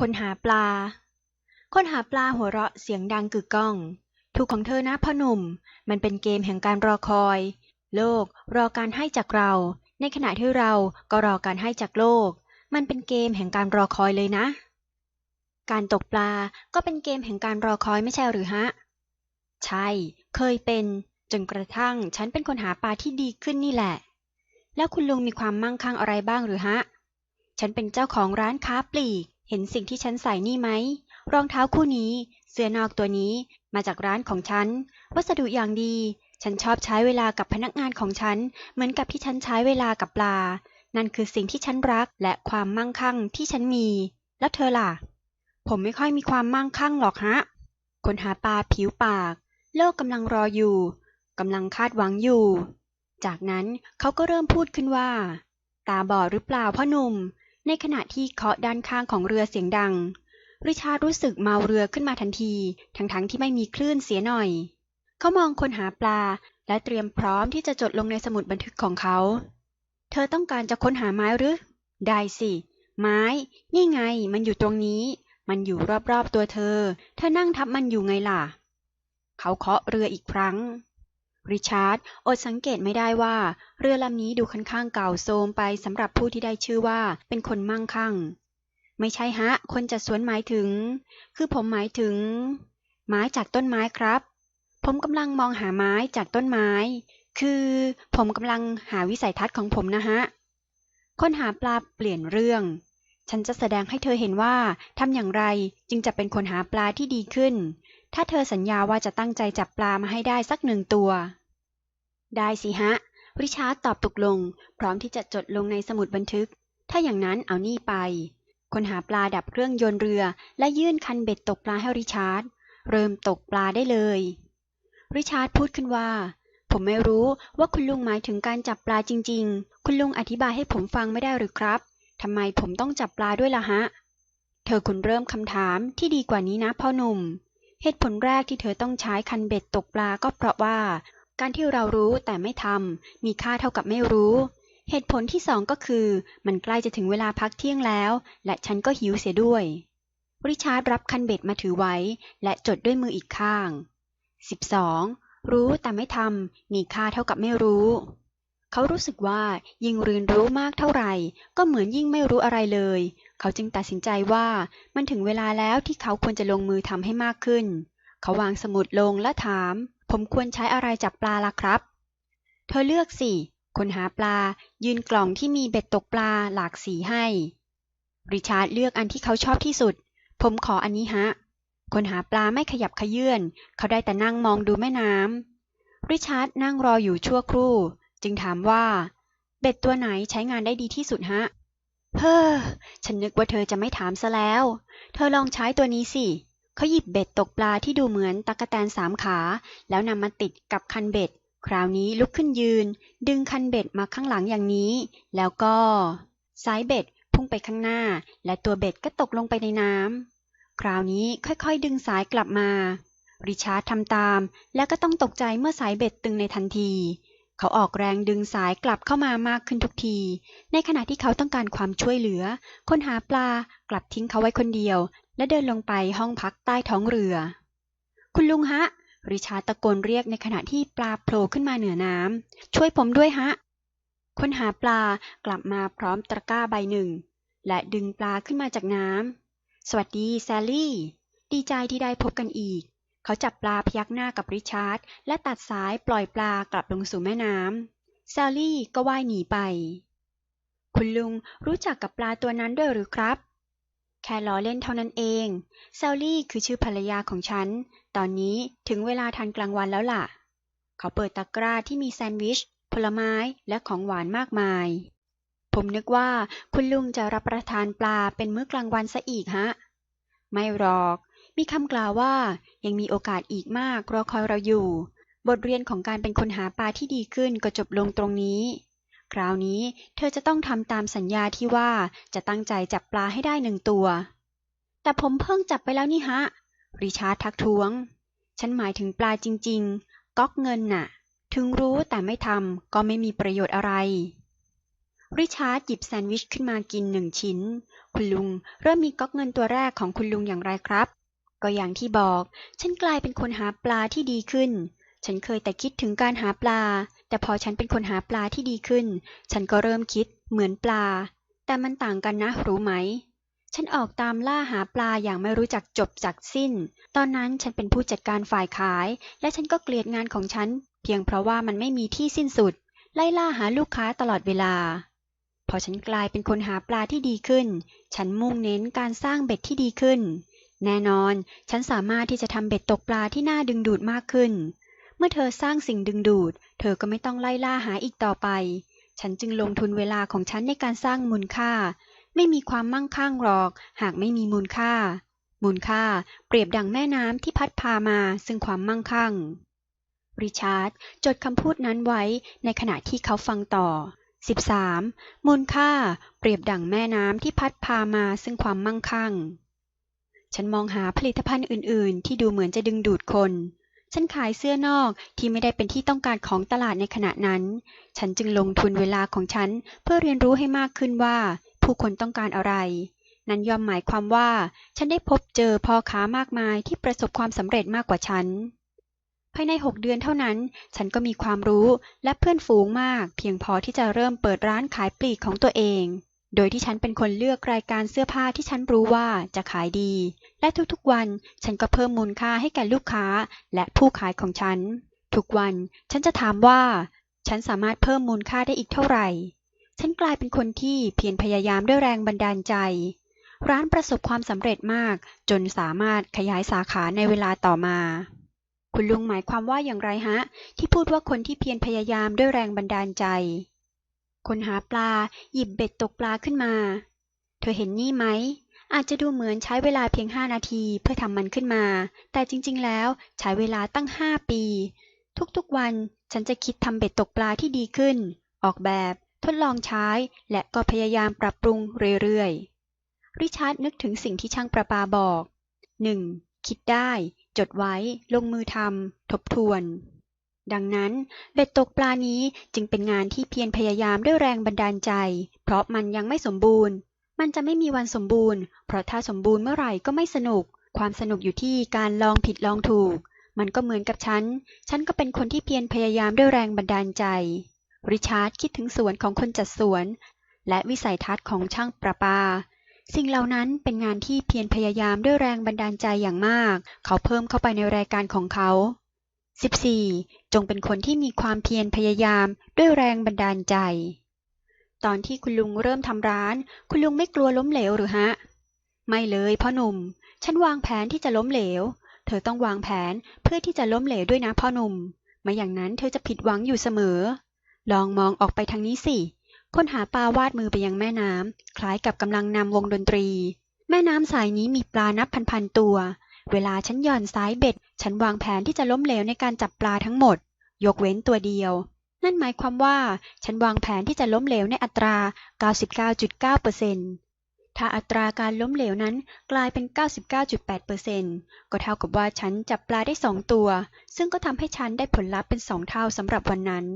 คนหาปลา คนหาปลาหัวเราะเสียงดังกึกก้อง ถูกของเธอนะพ่อหนุ่ม มันเป็นเกมแห่งการรอคอย โลกรอการให้จากเรา ในขณะที่เราก็รอการให้จากโลก มันเป็นเกมแห่งการรอคอยเลยนะ การตกปลาก็เป็นเกมแห่งการรอคอยไม่ใช่หรือฮะ ใช่ เคยเป็น จนกระทั่งฉันเป็นคนหาปลาที่ดีขึ้นนี่แหละ แล้วคุณลุงมีความมั่งคั่งอะไรบ้างหรือฮะ ฉันเป็นเจ้าของร้านค้าปลีก เห็นสิ่งที่ฉันใส่นี่ไหม รองเท้าคู่นี้ เสื้อนอกตัวนี้ มาจากร้านของฉัน วัสดุอย่างดี ฉันชอบใช้เวลากับพนักงานของฉัน เหมือนกับที่ฉันใช้เวลากับปลา นั่นคือสิ่งที่ฉันรักและความมั่งคั่งที่ฉันมี แล้วเธอล่ะ ผมไม่ค่อยมีความมั่งคั่งหรอกฮะ คนหาปลาผิวปาก โลกกำลังรออยู่ กำลังคาดหวังอยู่ จากนั้นเขาก็เริ่มพูดขึ้นว่า ตาบอดหรือเปล่าพ่อหนุ่ม ในขณะที่เคาะด้านข้างของเรือเสียงดัง ริชาร์ดรู้สึกเมาเรือขึ้นมาทันที ทั้งๆทที่ไม่มีคลื่นเสียหน่อย เขามองคนหาปลา และเตรียมพร้อมที่จะจดลงในสมุดบันทึกของเขา เธอต้องการจะค้นหาไม้หรือ ได้สิ ไม้ นี่ไง มันอยู่ตรงนี้ มันอยู่รอบๆตัวเธอ เธอนั่งทับมันอยู่ไงล่ะ เขาเคาะเรืออีกครั้ง ริชาร์ดอดสังเกตไม่ได้ว่า เรือลำนี้ดูค่อนข้างเก่าโทรมไปสำหรับผู้ที่ได้ชื่อว่าเป็นคนมั่งคั่ง ไม่ใช่ฮะ คนจัดสวนหมายถึง คือผมหมายถึง ไม้จากต้นไม้ครับ ผมกำลังมองหาไม้จากต้นไม้ คือผมกำลังหาวิสัยทัศน์ของผมนะฮะคนหาปลาเปลี่ยนเรื่อง ฉันจะแสดงให้เธอเห็นว่าทำอย่างไรจึงจะเป็นคนหาปลาที่ดีขึ้น ถ้าเธอสัญญาว่าจะตั้งใจจับปลามาให้ได้สักหนึ่งตัว ได้สิฮะ ริชาร์ดตอบตกลง พร้อมที่จะจดลงในสมุดบันทึก ถ้าอย่างนั้นเอานี่ไป คนหาปลาดับเครื่องยนต์เรือ และยื่นคันเบ็ดตกปลาให้ริชาร์ด เริ่มตกปลาได้เลย ริชาร์ดพูดขึ้นว่า ผมไม่รู้ว่าคุณลุงหมายถึงการจับปลาจริง ๆ คุณลุงอธิบายให้ผมฟังไม่ได้หรือครับ ทำไมผมต้องจับปลาด้วยล่ะฮะ เธอคุณเริ่มคำถามที่ดีกว่านี้นะพ่อหนุ่ม เหตุผลแรกที่เธอต้องใช้คันเบ็ดตกปลาก็เพราะว่า การที่เรารู้แต่ไม่ทำมีค่าเท่ากับไม่รู้ เหตุผลที่สองก็คือ มันใกล้จะถึงเวลาพักเที่ยงแล้ว และฉันก็หิวเสียด้วย ริชาร์ดรับคันเบ็ดมาถือไว้ และจดด้วยมืออีกข้าง 12. รู้แต่ไม่ทำมีค่าเท่ากับไม่รู้ เขารู้สึกว่ายิ่งเรียนรู้มากเท่าไหร่ ก็เหมือนยิ่งไม่รู้อะไรเลย เขาจึงตัดสินใจว่ามันถึงเวลาแล้วที่เขาควรจะลงมือทำให้มากขึ้น เขาวางสมุดลงและถาม ผมควรใช้อะไรจับปลาล่ะครับ เธอเลือกสิคนหาปลา ยืนกล่องที่มีเบ็ดตกปลาหลากสีให้ ริชาร์ดเลือกอันที่เขาชอบที่สุด ผมขออันนี้ฮะ คนหาปลาไม่ขยับขยื่น เขาได้แต่นั่งมองดูแม่น้ำริชาร์ดนั่งรออยู่ชั่วครู่ จึงถามว่า เบ็ดตัวไหนใช้งานได้ดีที่สุดฮะ เฮ้อ ฉันนึกว่าเธอจะไม่ถามซะแล้ว เธอลองใช้ตัวนี้สิ เขาหยิบเบ็ดตกปลาที่ดูเหมือนตะกะแตนสามขา แล้วนำมาติดกับคันเบ็ด คราวนี้ลุกขึ้นยืน ดึงคันเบ็ดมาข้างหลังอย่างนี้ แล้วก็สายเบ็ดพุ่งไปข้างหน้า และตัวเบ็ดก็ตกลงไปในน้ำ คราวนี้ค่อยๆ ดึงสายกลับมา ริชาร์ดทำตาม แล้วก็ต้องตกใจเมื่อสายเบ็ดตึงในทันที เขาออกแรงดึงสายกลับเข้ามามากขึ้นทุกที ในขณะที่เขาต้องการความช่วยเหลือ คนหาปลากลับทิ้งเขาไว้คนเดียว และเดินลงไปห้องพักใต้ท้องเรือ คุณลุงฮะ ริชาตะโกนเรียกในขณะที่ปลาโผล่ขึ้นมาเหนือน้ำ ช่วยผมด้วยฮะ คนหาปลากลับมาพร้อมตะกร้าใบหนึ่ง และดึงปลาขึ้นมาจากน้ำ สวัสดีแซลลี่ ดีใจที่ได้พบกันอีก เขาจับปลาพยักหน้ากับริชาร์ด และตัดสายปล่อยปลากลับลงสู่แม่น้ำแซลลี่ก็ว่ายหนีไป คุณลุงรู้จักกับปลาตัวนั้นด้วยหรือครับ แค่ล้อเล่นเท่านั้นเอง แซลลี่คือชื่อภรรยาของฉัน ตอนนี้ถึงเวลาทานกลางวันแล้วล่ะ เขาเปิดตะกร้าที่มีแซนด์วิช ผลไม้และของหวานมากมาย ผมนึกว่าคุณลุงจะรับประทานปลาเป็นมื้อกลางวันซะอีกฮะ ไม่หรอก มีคำกล่าวว่ายังมีโอกาสอีกมากรอคอยเราอยู่ บทเรียนของการเป็นคนหาปลาที่ดีขึ้นก็จบลงตรงนี้ คราวนี้เธอจะต้องทำตามสัญญาที่ว่าจะตั้งใจจับปลาให้ได้หนึ่งตัว แต่ผมเพิ่งจับไปแล้วนี่ฮะ ริชาร์ดทักท้วง ฉันหมายถึงปลาจริง ๆ ก๊อกเงินน่ะ ถึงรู้แต่ไม่ทำก็ไม่มีประโยชน์อะไร ริชาร์ดหยิบแซนด์วิชขึ้นมากินหนึ่งชิ้น คุณลุงเริ่มมีก๊อกเงินตัวแรกของคุณลุงอย่างไรครับ ก็อย่างที่บอก ฉันกลายเป็นคนหาปลาที่ดีขึ้น ฉันเคยแต่คิดถึงการหาปลา แต่พอฉันเป็นคนหาปลาที่ดีขึ้น ฉันก็เริ่มคิดเหมือนปลา แต่มันต่างกันนะรู้ไหม ฉันออกตามล่าหาปลาอย่างไม่รู้จักจบจากสิ้น ตอนนั้นฉันเป็นผู้จัดการฝ่ายขาย และฉันก็เกลียดงานของฉัน เพียงเพราะว่ามันไม่มีที่สิ้นสุด ไล่ล่าหาลูกค้าตลอดเวลา พอฉันกลายเป็นคนหาปลาที่ดีขึ้น ฉันมุ่งเน้นการสร้างเบ็ดที่ดีขึ้น แน่นอน ฉันสามารถที่จะทำเบ็ดตกปลาที่น่าดึงดูดมากขึ้น เมื่อเธอสร้างสิ่งดึงดูด เธอก็ไม่ต้องไล่ล่าหาอีกต่อไป ฉันจึงลงทุนเวลาของฉันในการสร้างมูลค่า ไม่มีความมั่งคั่งหรอก หากไม่มีมูลค่า มูลค่าเปรียบดังแม่น้ำที่พัดพามาซึ่งความมั่งคั่ง ริชาร์ดจดคำพูดนั้นไว้ในขณะที่เขาฟังต่อ 13. มูลค่า เปรียบดังแม่น้ำที่พัดพามาซึ่งความมั่งคั่ง ฉันมองหาผลิตภัณฑ์อื่น ๆ ที่ดูเหมือนจะดึงดูดคน ฉันขายเสื้อนอกที่ไม่ได้เป็นที่ต้องการของตลาดในขณะนั้น ฉันจึงลงทุนเวลาของฉันเพื่อเรียนรู้ให้มากขึ้นว่า ผู้คนต้องการอะไร นั้นย่อมหมายความว่า ฉันได้พบเจอพ่อค้ามากมายที่ประสบความสำเร็จมากกว่าฉัน ภายใน 6 เดือนเท่านั้น ฉันก็มีความรู้และเพื่อนฝูงมาก เพียงพอที่จะเริ่มเปิดร้านขายปลีกของตัวเอง โดยที่ฉันเป็นคนเลือกรายการเสื้อผ้าที่ฉันรู้ว่าจะขายดี และทุกๆวันฉันก็เพิ่มมูลค่าให้แก่ลูกค้าและผู้ขายของฉัน ทุกวันฉันจะถามว่า ฉันสามารถเพิ่มมูลค่าได้อีกเท่าไหร่ ฉันกลายเป็นคนที่เพียรพยายามด้วยแรงบันดาลใจ ร้านประสบความสำเร็จมาก จนสามารถขยายสาขาในเวลาต่อมา คุณลุงหมายความว่าอย่างไรฮะ ที่พูดว่าคนที่เพียรพยายามด้วยแรงบันดาลใจ คนหาปลาหยิบเบ็ดตกปลาขึ้นมา เธอเห็นนี่ไหม อาจจะดูเหมือนใช้เวลาเพียง5นาทีเพื่อทำมันขึ้นมา แต่จริงๆ แล้วใช้เวลาตั้ง5ปี ทุกๆวันฉันจะคิดทำเบ็ดตกปลาที่ดีขึ้น ออกแบบ ทดลองใช้ และก็พยายามปรับปรุงเรื่อยๆ ริชาร์ดนึกถึงสิ่งที่ช่างประปาบอก 1. คิดได้ จดไว้ ลงมือทำ ทบทวน ดังนั้น เบ็ดตกปลานี้จึงเป็นงานที่เพียรพยายามด้วยแรงบันดาลใจ เพราะมันยังไม่สมบูรณ์ มันจะไม่มีวันสมบูรณ์ เพราะถ้าสมบูรณ์เมื่อไหร่ก็ไม่สนุก ความสนุกอยู่ที่การลองผิดลองถูก มันก็เหมือนกับฉัน ฉันก็เป็นคนที่เพียรพยายามด้วยแรงบันดาลใจ ริชาร์ดคิดถึงสวนของคนจัดสวน และวิสัยทัศน์ของช่างประปาสิ่งเหล่านั้นเป็นงานที่เพียรพยายามด้วยแรงบันดาลใจอย่างมาก เขาเพิ่มเข้าไปในรายการของเขา 14. จงเป็นคนที่มีความเพียรพยายามด้วยแรงบันดาลใจ ตอนที่คุณลุงเริ่มทำร้าน คุณลุงไม่กลัวล้มเหลวหรือฮะ ไม่เลยพ่อหนุ่ม ฉันวางแผนที่จะล้มเหลว เธอต้องวางแผนเพื่อที่จะล้มเหลวด้วยนะพ่อหนุ่ม ไม่อย่างนั้นเธอจะผิดหวังอยู่เสมอ ลองมองออกไปทางนี้สิคนหาปลาวาดมือไปยังแม่น้ำคล้ายกับกำลังนำวงดนตรี แม่น้ำสายนี้มีปลานับพันๆตัว เวลาฉันหย่อนซ้ายเบ็ด ฉันวางแผนที่จะล้มเหลวในการจับปลาทั้งหมด ยกเว้นตัวเดียว นั่นหมายความว่าฉันวางแผนที่จะล้มเหลวในอัตรา 99.9%ถ้าอัตราการล้มเหลวนั้นกลายเป็น 99.8%ก็เท่ากับว่าฉันจับปลาได้สองตัว ซึ่งก็ทำให้ฉันได้ผลลัพธ์เป็นสองเท่าสำหรับวันนั้น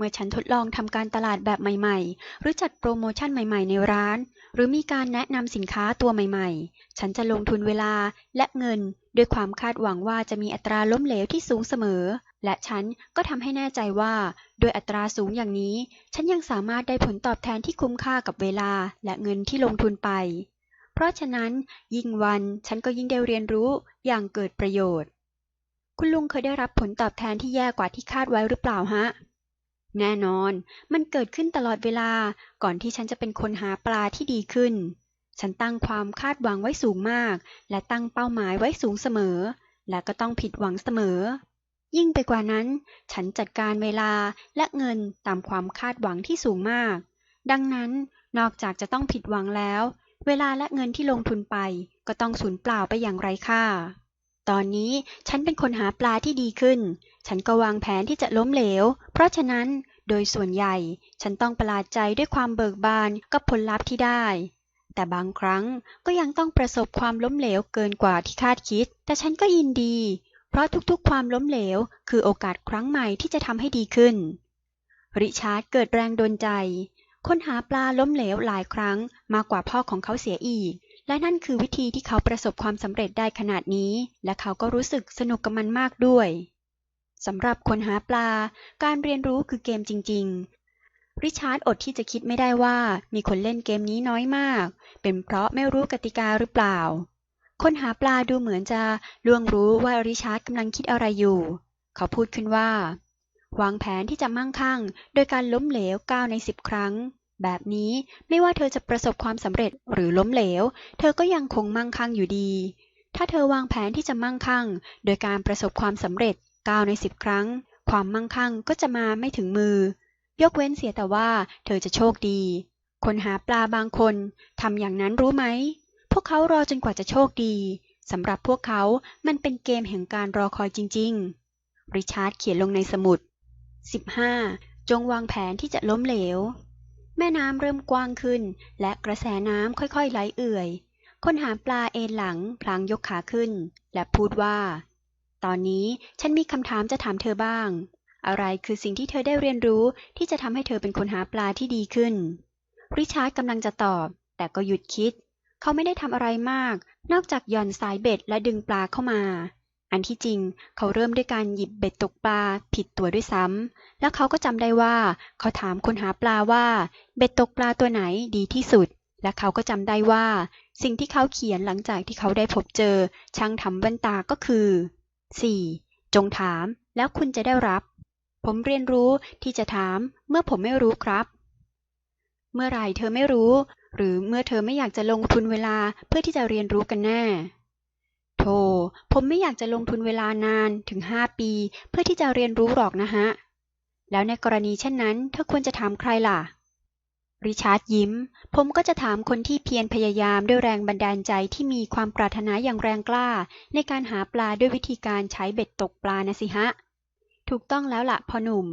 มื่อฉันทดลองทำการตลาดแบบใหม่ ๆ หรือจัดโปรโมชั่นใหม่ ๆ ในร้าน หรือมีการแนะนำสินค้าตัวใหม่ ๆ ฉันจะลงทุนเวลาและเงิน ด้วยความคาดหวังว่าจะมีอัตราล้มเหลวที่สูงเสมอ และฉันก็ทำให้แน่ใจว่าด้วยอัตราสูงอย่างนี้ ฉันยังสามารถได้ผลตอบแทนที่คุ้มค่ากับเวลาและเงินที่ลงทุนไป เพราะฉะนั้น ยิ่งวันฉันก็ยิ่งได้เรียนรู้อย่างเกิดประโยชน์ คุณลุงเคยได้รับผลตอบแทนที่แย่กว่าที่คาดไว้หรือเปล่าฮะ แน่นอน มันเกิดขึ้นตลอดเวลาก่อนที่ฉันจะเป็นคนหาปลาที่ดีขึ้น ฉันตั้งความคาดหวังไว้สูงมาก และตั้งเป้าหมายไว้สูงเสมอ และก็ต้องผิดหวังเสมอ ยิ่งไปกว่านั้น ฉันจัดการเวลาและเงินตามความคาดหวังที่สูงมาก ดังนั้นนอกจากจะต้องผิดหวังแล้ว เวลาและเงินที่ลงทุนไป ก็ต้องสูญเปล่าไปอย่างไร้ค่า ตอนนี้ฉันเป็นคนหาปลาที่ดีขึ้น ฉันก็วางแผนที่จะล้มเหลว เพราะฉะนั้นโดยส่วนใหญ่ ฉันต้องประหลาดใจด้วยความเบิกบานกับผลลัพธ์ที่ได้ แต่บางครั้งก็ยังต้องประสบความล้มเหลวเกินกว่าที่คาดคิด แต่ฉันก็ยินดี เพราะทุกๆ ความล้มเหลว คือโอกาสครั้งใหม่ที่จะทำให้ดีขึ้น ริชาร์ดเกิดแรงดลใจ คนหาปลาล้มเหลวหลายครั้งมากกว่าพ่อของเขาเสียอีก และนั่นคือวิธีที่เขาประสบความสำเร็จได้ขนาดนี้ และเขาก็รู้สึกสนุกกับมันมากด้วยสำหรับคนหาปลา การเรียนรู้คือเกมจริง ๆ ริชาร์ดอดที่จะคิดไม่ได้ว่ามีคนเล่นเกมนี้น้อยมาก เป็นเพราะไม่รู้กติกาหรือเปล่า คนหาปลาดูเหมือนจะล่วงรู้ว่าริชาร์ดกำลังคิดอะไรอยู่ เขาพูดขึ้นว่า วางแผนที่จะมั่งคั่ง โดยการล้มเหลว9ใน10 ครั้ง แบบนี้ไม่ว่าเธอจะประสบความสำเร็จหรือล้มเหลว เธอก็ยังคงมั่งคั่งอยู่ดี ถ้าเธอวางแผนที่จะมั่งคั่ง โดยการประสบความสำเร็จ9ใน10 ครั้ง ความมั่งคั่งก็จะมาไม่ถึงมือ ยกเว้นเสียแต่ว่าเธอจะโชคดี คนหาปลาบางคนทำอย่างนั้นรู้ไหม พวกเขารอจนกว่าจะโชคดีสำหรับพวกเขามันเป็นเกมแห่งการรอคอยจริง ๆ ริชาร์ดเขียนลงในสมุด 15. จงวางแผนที่จะล้มเหลว แม่น้ำเริ่มกว้างขึ้น และกระแสน้ำค่อยๆไหลเอื่อย คนหาปลาเอนหลังพลางยกขาขึ้น และพูดว่า ตอนนี้ฉันมีคำถามจะถามเธอบ้าง อะไรคือสิ่งที่เธอได้เรียนรู้ที่จะทำให้เธอเป็นคนหาปลาที่ดีขึ้น ริชาร์ดกำลังจะตอบ แต่ก็หยุดคิด เขาไม่ได้ทำอะไรมาก นอกจากหย่อนสายเบ็ดและดึงปลาเข้ามา อันที่จริงเขาเริ่มด้วยการหยิบเบ็ดตกปลาผิดตัวด้วยซ้ำ แล้วเขาก็จำได้ว่า เขาถามคนหาปลาว่า เบ็ดตกปลาตัวไหนดีที่สุด และเขาก็จำได้ว่า สิ่งที่เขาเขียนหลังจากที่เขาได้พบเจอ ช่างทำแว่นตาก็คือ 4. จงถามแล้วคุณจะได้รับ ผมเรียนรู้ที่จะถามเมื่อผมไม่รู้ครับ เมื่อไรเธอไม่รู้ หรือเมื่อเธอไม่อยากจะลงทุนเวลาเพื่อที่จะเรียนรู้กันแน่ โธ่ผมไม่อยากจะลงทุนเวลานานถึงห้าปี เพื่อที่จะเรียนรู้หรอกนะฮะ แล้วในกรณีเช่นนั้น เธอควรจะถามใครล่ะ ริชาร์ดยิ้ม ผมก็จะถามคนที่เพียรพยายามด้วยแรงบันดาลใจที่มีความปรารถนาอย่างแรงกล้า ในการหาปลาด้วยวิธีการใช้เบ็ดตกปลานะสิฮะ ถูกต้องแล้วละ่ะพ่อหนุ่ม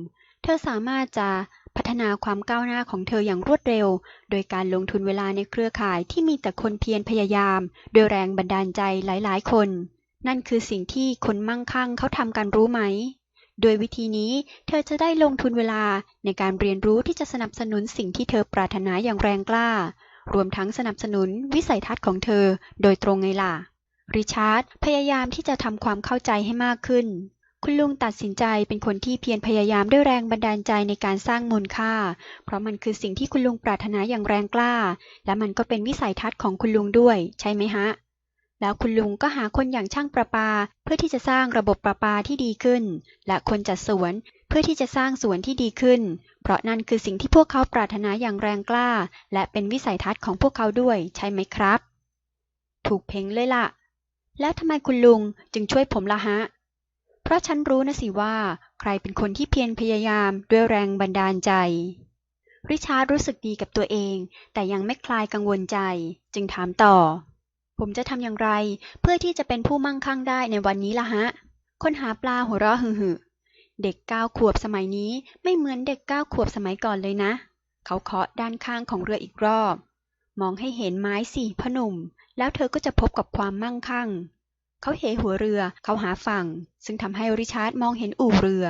เธอสามารถจะ พัฒนาความก้าวหน้าของเธออย่างรวดเร็ว โดยการลงทุนเวลาในเครือข่ายที่มีแต่คนเพียรพยายาม โดยแรงบันดาลใจหลายๆ คน นั่นคือสิ่งที่คนมั่งคั่งเขาทำกันรู้ไหม โดยวิธีนี้เธอจะได้ลงทุนเวลาในการเรียนรู้ที่จะสนับสนุนสิ่งที่เธอปรารถนาอย่างแรงกล้า รวมทั้งสนับสนุนวิสัยทัศน์ของเธอ โดยตรงไงล่ะ ริชาร์ดพยายามที่จะทำความเข้าใจให้มากขึ้น คุณลุงตัดสินใจเป็นคนที่เพียรพยายามด้วยแรงบันดาลใจในการสร้างมูลค่า เพราะมันคือสิ่งที่คุณลุงปรารถนาอย่างแรงกล้า และมันก็เป็นวิสัยทัศน์ของคุณลุงด้วย ใช่ไหมฮะ แล้วคุณลุงก็หาคนอย่างช่างประปา เพื่อที่จะสร้างระบบประปาที่ดีขึ้น และคนจัดสวนเพื่อที่จะสร้างสวนที่ดีขึ้น เพราะนั่นคือสิ่งที่พวกเขาปรารถนาอย่างแรงกล้า และเป็นวิสัยทัศน์ของพวกเขาด้วย ใช่ไหมครับ ถูกเพ่งเลยล่ะ แล้วทำไมคุณลุงจึงช่วยผมล่ะฮะ เพราะฉันรู้นะสิว่า ใครเป็นคนที่เพียรพยายามด้วยแรงบันดาลใจ ริชาร์ดรู้สึกดีกับตัวเอง แต่ยังไม่คลายกังวลใจ จึงถามต่อ ผมจะทำอย่างไร เพื่อที่จะเป็นผู้มั่งคั่งได้ในวันนี้ล่ะฮะ คนหาปลาหัวเราะหึ่ๆเด็กเก้าขวบสมัยนี้ไม่เหมือนเด็กเก้าขวบสมัยก่อนเลยนะ เขาเคาะด้านข้างของเรืออีกรอบ มองให้เห็นไม้สิพ่อหนุ่ม แล้วเธอก็จะพบกับความมั่งคั่ง เขาเหหัวเรือเขาหาฝั่ง ซึ่งทำให้ริชาร์ดมองเห็นอู่เรือ